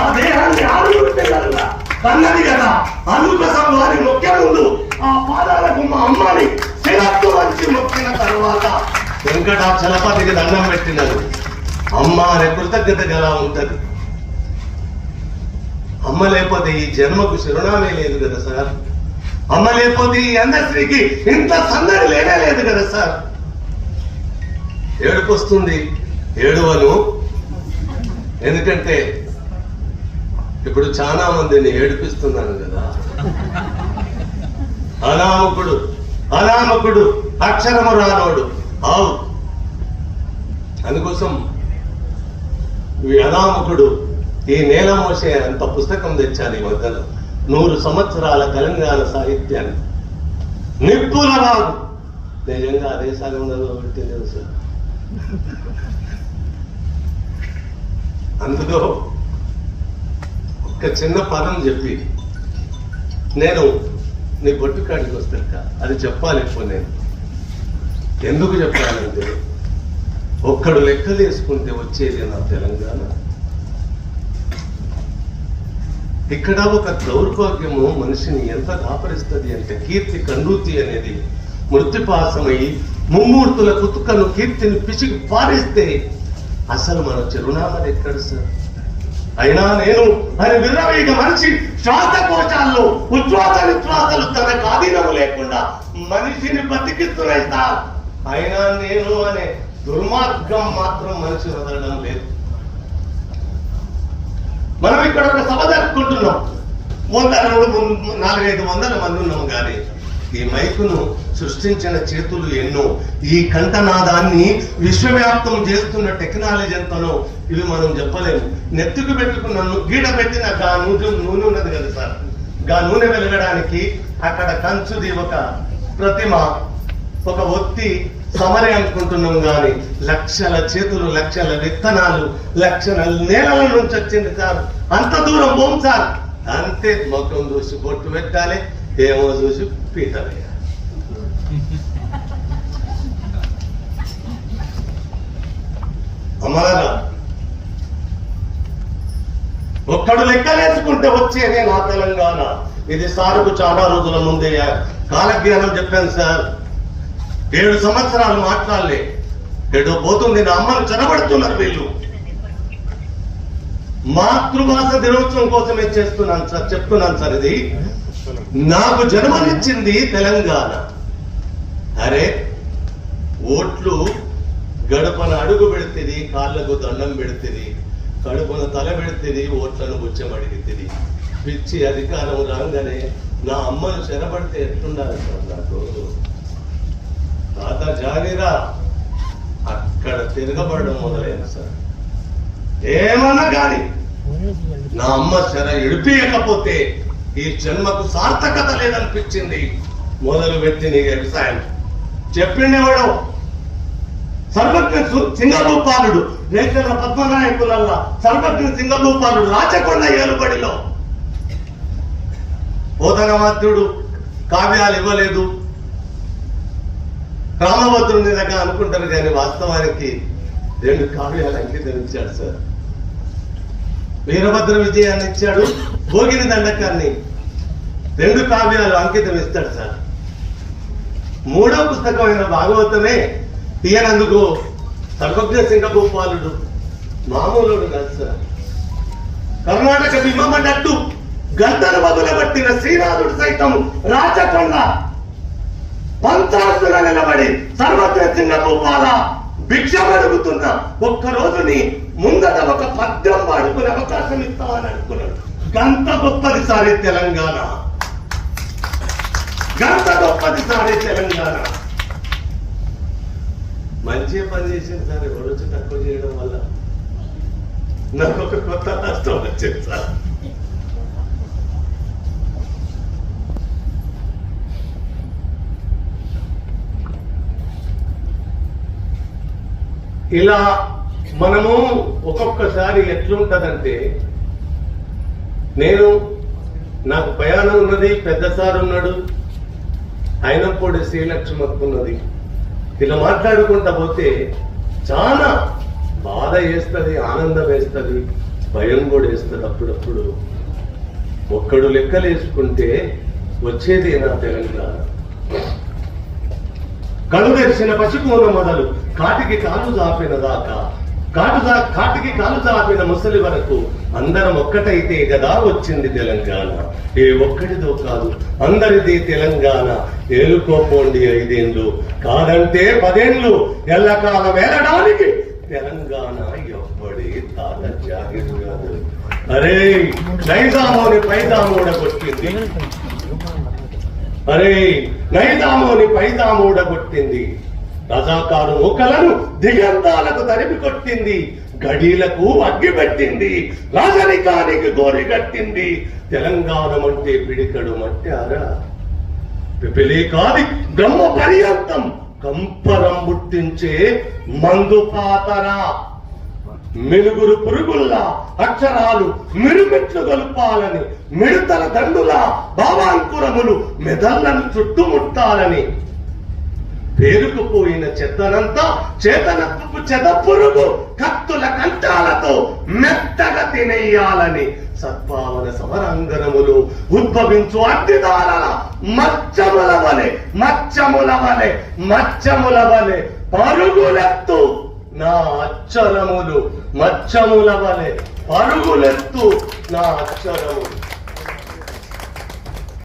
ఆ దేహాన్ని ఆరుగురు కదా కన్నది కదా. అందుకోసం వారి మొక్కే ముందు ఆ పాదాలకు మా అమ్మని శిలత్తు వచ్చి మొక్కిన తర్వాత వెంకటాచలపతికి దండం పెట్టినది. అమ్మ అనే కృతజ్ఞత గల ఉంటది. అమ్మ లేకపోతే ఈ జన్మకు శిరునామే లేదు కదా సార్. అమ్మ లేకపోతే ఈ అందశ్రీకి ఇంత సందడి లేనే లేదు కదా సార్. ఏడుపు వస్తుంది. ఏడువను. ఎందుకంటే ఇప్పుడు చాలా మందిని ఏడిపిస్తున్నాను కదా. అనామకుడు అనామకుడు అక్షరము రానోడు. ఆవు. అందుకోసం ఈ అనామకుడు ఈ నేల మోసే అంత పుస్తకం తెచ్చాను ఈ మధ్యలో. నూరు సంవత్సరాల తెలంగాణ సాహిత్యాన్ని. నిప్పుల రాదు నిజంగా అదే సగంలో పెట్టింది సార్ అందులో ఒక చిన్న పదం చెప్పి నేను నీ బొట్టు కాడికి వస్తాక అది చెప్పాలి ఇప్పుడు నేను. ఎందుకు చెప్పాలంటే ఒక్కడు లెక్కలు వేసుకుంటే వచ్చేది నా తెలంగాణ. ఇక్కడ ఒక దౌర్భాగ్యము మనిషిని ఎంత దాపరిస్తుంది అంటే కీర్తి కండూతి అనేది మృత్యుపాసమై ముమ్మూర్తుల కుతుకను కీర్తిని పిసికి పారేస్తే అసలు మన చిరునామాలు ఎక్కడ సార్? అయినా నేను అని విర్రవీగ మనిషి శ్వాసకోశాల్లో ఉచ్ఛ్వాస విశ్వాసాలు తనకు ఆధీనము లేకుండా మనిషిని బతికిస్తున్నాయి సార్ అయినా నేను అనే దుర్మార్గం మాత్రం మనిషి వదలడం లేదు. మనం ఇక్కడ ఒక సభ జరుపుకుంటున్నాం. వంద రెండు నాలుగైదు వందల మంది ఉన్నాం కానీ ఈ మైకును సృష్టించిన చేతులు ఎన్నో. ఈ కంఠనాదాన్ని విశ్వవ్యాప్తం చేస్తున్న టెక్నాలజీ ఎంతనో ఇవి మనం చెప్పలేము. నెత్తుకు పెట్టుకున్న గీడ పెట్టిన గా నూనె నూనె ఉన్నది కదా సార్? గా నూనె వెలగడానికి అక్కడ కంచుది ఒక ప్రతిమ ఒక ఒత్తి సమరే అనుకుంటున్నాం గాని లక్షల చేతులు లక్షల విత్తనాలు లక్షల నేలల నుంచి వచ్చింది సార్. అంత దూరం పోం సార్. అంతే మొత్తం చూసి బొట్టు పెట్టాలి. ఏమో చూసి పీట వేయాలి ఒక్కడు లెక్కలేసుకుంటే వచ్చేదే నా తెలంగాణ. ఇది సారుకు చాలా రోజుల ముందే కాలజ్ఞానం చెప్పాను సార్. ఏడు సంవత్సరాలు మాట్లాడలే. ఏడో పోతుంది నా అమ్మను చనబడుతున్నారు వీళ్ళు. మాతృభాష దినోత్సవం కోసమే చేస్తున్నాను సార్ చెప్తున్నాను సార్ ఇది. నాకు జన్మనిచ్చింది తెలంగాణ. అరే ఓట్లు గడపన అడుగు పెడుతుంది కాళ్ళకు దండం పెడుతుంది కడుపున తల పెడుతుంది ఓట్లను గుచ్చమడిగితుంది పిచ్చి అధికారం రాగానే నా అమ్మను చెరబడితే ఎట్లుండాలి సార్ నాకు? తాత జాగిరా అక్కడ తిరగబడడం మొదలైంది సార్. ఏమన్నా కానీ నా అమ్మ చెర ఇడిపియకపోతే ఈ జన్మకు సార్థకత లేదనిపించింది మొదలు పెట్టిన ఈ వ్యవసాయం. చెప్పిండేవాడు సర్వజ్ఞ సు- సింగభూపాలుడు రేచర్ల పద్మనాయకులల్లా సర్వజ్ఞ సింగభూపాలుడు రాచకొండ ఏలుబడిలో. పోతనమాత్యుడు కావ్యాలు ఇవ్వలేదు. రామభద్రుని దగ్గర అనుకుంటారు కానీ వాస్తవానికి రెండు కావ్యాలు అంగీకరించాడు సార్. వీరభద్ర విజయాన్ని ఇచ్చాడు భోగిని దండకాన్ని. రెండు కావ్యాలు అంకితం ఇస్తాడు సార్. మూడో పుస్తకమైన భాగవతమే తీయనందుకు సర్వజ్ఞ సింగభూపాలుడు మామూలుడు కాదు సార్. కర్ణాటక బింబమన్నట్టు గంటను పట్టిన శ్రీనాథుడు సైతం రాచకొండ. పంచాస్తుల నిలబడి సర్వజ్ఞ సింగభూపాల భిక్ష అడుగుతున్న ఒక్క రోజుని ముందట ఒక పద్యం వాడుకునే అవకాశం ఇస్తామని అనుకున్నాడు. గంత గొప్పది సారి తెలంగాణ. గంత గొప్పది సారి తెలంగాణ. మంచి పని చేసింది సార్ రోజు తక్కువ చేయడం వల్ల. నాకు ఒక కొత్త నష్టం వచ్చింది సార్. ఇలా మనము ఒక్కొక్కసారి ఎట్లుంటదంటే నేను నాకు ప్రయాణం ఉన్నది పెద్ద సార్ ఉన్నాడు అయినప్పుడు శ్రీలక్ష్మక్క ఉన్నది ఇలా మాట్లాడుకుంటా పోతే చాలా బాధ వేస్తుంది ఆనందం వేస్తుంది భయం కూడా వేస్తుంది అప్పుడప్పుడు. ఒక్కడు లెక్కలేసుకుంటే వచ్చేదే నా తెలంగాణ? కళ్ళు తెరిచిన పసికోన మొదలు. కాటికి కాలు దాపిన దాకా కాటు దా- కాటికి కాలు జాపిన ముసలి వరకు అందరం ఒక్కటైతే కదా వచ్చింది తెలంగాణ. ఏ ఒక్కటిదో కాదు అందరిది తెలంగాణ. ఏలుకోపోండి ఐదేండ్లు కాదంటే పదేండ్లు. ఎల్లకాలం వెళ్ళడానికి తెలంగాణ ఎవ్వడి తాత జాగిర్ కాదు. అరే నైజామోని పైదామూడ కొట్టింది. అరే నైజామోని పైదామూడ కొట్టింది. రజాకారు మూకలను దిగంతాలకు తరిమి కొట్టింది గడీలకు అగ్గి పెట్టింది రాజరికానికి గోరి కట్టింది. తెలంగాణ అంటే పిడికడు మట్టారా? పిపిలే కాది బ్రహ్మ పర్యంతం కంపరం ముట్టించే మందు పాతరా? మెలుగురు పురుగుల్లా అక్షరాలు మిరుమిట్లు గొలుపాలని మిడతల దండులా భావాంకురములు మెదళ్ళను చుట్టుముట్టాలని. పేరుకుపోయిన చెత్తనంతా చేతనత్వపు చెద పురుగు కత్తుల కంటాలతో మెత్తగా తినేయాలని సద్భావన సమరాంగణములు ఉద్భవించు అడ్డిదారల మచ్చముల వలె మచ్చముల వలె మచ్చముల వలె పరుగులెత్తు నా అక్షరములు మచ్చముల వలె పరుగులెత్తు నా అక్షరములు